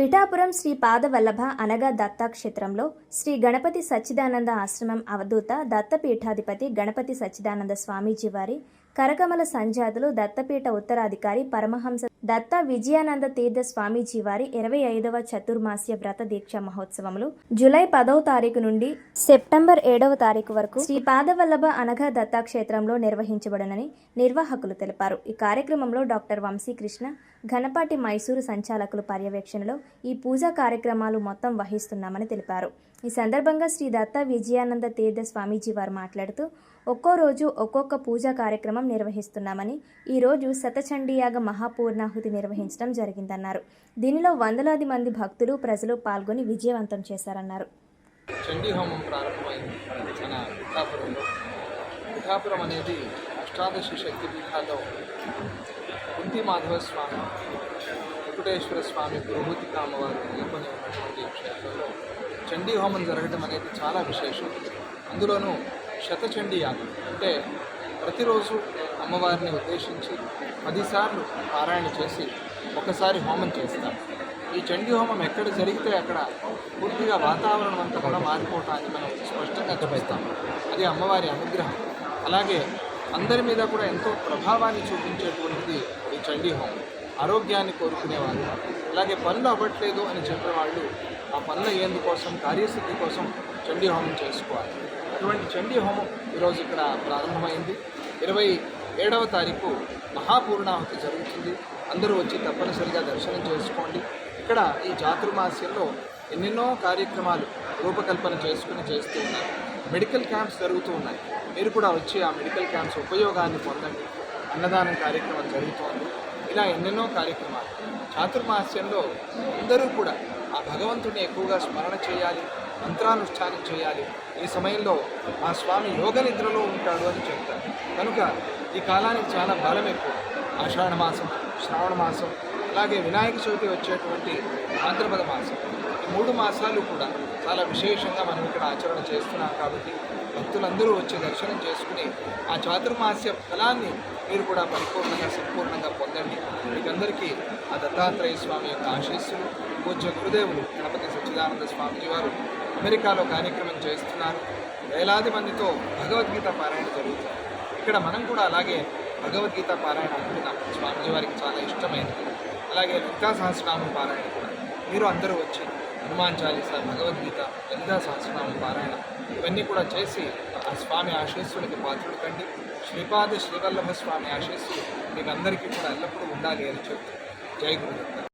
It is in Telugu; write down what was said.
పిఠాపురం శ్రీ పాదవల్లభ అనగా దత్తాక్షేత్రంలో శ్రీ గణపతి సచ్చిదానంద ఆశ్రమం అవధూత దత్తపీఠాధిపతి గణపతి సచ్చిదానంద స్వామీజీ వారి కరకమల సంజాతులు దత్తపీఠ ఉత్తరాధికారి పరమహంస దత్త విజయానంద తీర్థ స్వామీజీ వారి ఇరవై ఐదవ చతుర్మాస్య వ్రత దీక్ష మహోత్సవములు. జూలై పదవ తారీఖు నుండి సెప్టెంబర్ ఏడవ తారీఖు వరకు శ్రీ పాదవల్లభ అనగా దత్తాక్షేత్రంలో నిర్వహించబడనని నిర్వాహకులు తెలిపారు. ఈ కార్యక్రమంలో డాక్టర్ వంశీకృష్ణ ఘనపాటి మైసూరు సంచాలకులు పర్యవేక్షణలో ఈ పూజా కార్యక్రమాలు మొత్తం వహిస్తున్నామని తెలిపారు. ఈ సందర్భంగా శ్రీ దత్త విజయానంద తీర్థ స్వామీజీ వారు మాట్లాడుతూ ఒక్కో రోజు ఒక్కొక్క పూజా కార్యక్రమం నిర్వహిస్తున్నామని ఈరోజు శతచండీయాగ మహాపూర్ణాహుతి నిర్వహించడం జరిగిందన్నారు. దీనిలో వందలాది మంది భక్తులు ప్రజలు పాల్గొని విజయవంతం చేశారన్నారు. చండీ హోమం ప్రారంభమైంది. మన పిఠాపురంలో. పిఠాపురం అనేది అష్టాదశ శక్తి పీఠాల్లో కుంతి మాధవ స్వామి వెంకటేశ్వర స్వామి పురోహూతిక కామవారు నెలకొని ఉన్నటువంటి చండీ హోమం జరగడం అనేది చాలా విశేషం. అందులోనూ శతచండీ యాగం అంటే ప్రతిరోజు అమ్మవారిని ఉద్దేశించి పదిసార్లు పారాయణ చేసి ఒకసారి హోమం చేస్తారు. ఈ చండీ హోమం ఎక్కడ జరిగితే అక్కడ పూర్తిగా వాతావరణం అంతా కూడా మారిపోవటాన్ని మనం స్పష్టంగా చూపిస్తాం అది అమ్మవారి అనుగ్రహం. అలాగే అందరి మీద కూడా ఎంతో ప్రభావాన్ని చూపించేటువంటిది ఈ చండీ హోమం. ఆరోగ్యాన్ని కోరుకునేవాళ్ళు అలాగే పనులు అవ్వట్లేదు అని చెప్పేవాళ్ళు ఆ పనుల ఎందుకోసం కార్యసిద్ధి కోసం చండీ హోమం చేసుకోవాలి. అటువంటి చండీ హోమం ఈరోజు ఇక్కడ ప్రారంభమైంది. ఇరవై ఏడవ తారీఖు మహాపూర్ణాహుతి జరుగుతుంది. అందరూ వచ్చి తప్పనిసరిగా దర్శనం చేసుకోండి. ఇక్కడ ఈ చాతుర్మాస్యంలో ఎన్నెన్నో కార్యక్రమాలు రూపకల్పన చేసుకుని చేస్తూ ఉన్నారు. మెడికల్ క్యాంప్స్ జరుగుతూ ఉన్నాయి. మీరు కూడా వచ్చి ఆ మెడికల్ క్యాంప్స్ ఉపయోగాన్ని పొందండి. అన్నదానం కార్యక్రమం జరుగుతోంది. ఇలా ఎన్నెన్నో కార్యక్రమాలు. చాతుర్మాస్యంలో అందరూ కూడా ఆ భగవంతుడిని ఎక్కువగా స్మరణ చేయాలి మంత్రానుష్ఠానం చేయాలి. ఈ సమయంలో ఆ స్వామి యోగ నిద్రలో ఉంటాడు అని చెప్తారు. కనుక ఈ కాలానికి చాలా బలం ఎక్కువ. ఆషాఢ మాసం శ్రావణ మాసం అలాగే వినాయక చవితి వచ్చేటువంటి భాద్రపద మాసం. ఈ మూడు మాసాలు కూడా చాలా విశేషంగా మనం ఇక్కడ ఆచరణ చేస్తున్నాం కాబట్టి భక్తులందరూ వచ్చి దర్శనం చేసుకుని ఆ చాతుర్మాస్య ఫలాన్ని మీరు కూడా పరిపూర్ణంగా సంపూర్ణంగా అందరికీ ఆ దత్తాత్రేయ స్వామి యొక్క ఆశీస్సులు. పూజ్య గురుదేవులు గణపతి సచ్చిదానంద స్వామిజీ వారు అమెరికాలో కార్యక్రమం చేస్తున్నారు. వేలాది మందితో భగవద్గీత పారాయణ జరుగుతుంది. ఇక్కడ మనం కూడా అలాగే భగవద్గీత పారాయణ అనుకున్నాం స్వామిజీ వారికి చాలా ఇష్టమైనది. అలాగే లలితా సహస్రనామం పారాయణ కూడా. మీరు అందరూ వచ్చి హనుమాన్ చాలీస భగవద్గీత లలితా సహస్రనామం పారాయణ ఇవన్నీ కూడా చేసి ఆ స్వామి ఆశీస్సులకి పాత్రుడు కండి. శ్రీపాద శ్రీవల్లభ స్వామి ఆశీస్సులు మీకు అందరికీ కూడా ఎల్లప్పుడూ ఉండాలి అని చెప్తూ జై గురు